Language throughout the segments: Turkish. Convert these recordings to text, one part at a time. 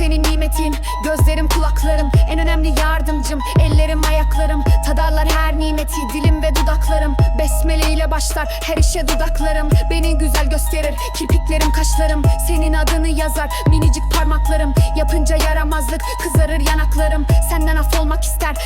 senin nimetin. Gözlerim kulaklarım en önemli yardımcım. Ellerim ayaklarım tadarlar her nimeti. Dilim ve dudaklarım besmele ile başlar. Her işe dudaklarım Beni güzel gösterir. Kirpiklerim kaşlarım Senin adını yazar. Minicik parmaklarım Yapınca yaramazlık kızarır yanaklarım. Senden af olmak ister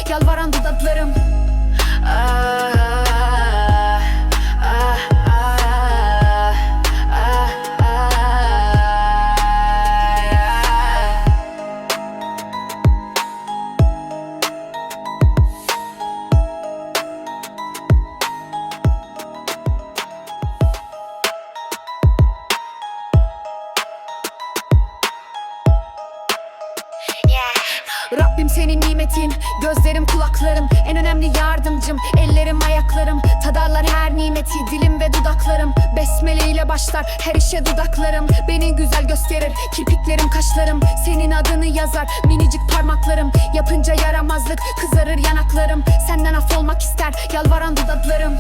senin nimetin. Gözlerim kulaklarım En önemli yardımcım. Ellerim ayaklarım Tadarlar her nimeti. Dilim ve dudaklarım Besmele ile başlar Her işe dudaklarım. Beni güzel gösterir Kirpiklerim kaşlarım Senin adını yazar. Minicik parmaklarım Yapınca yaramazlık Kızarır yanaklarım. Senden af olmak ister Yalvaran dudaklarım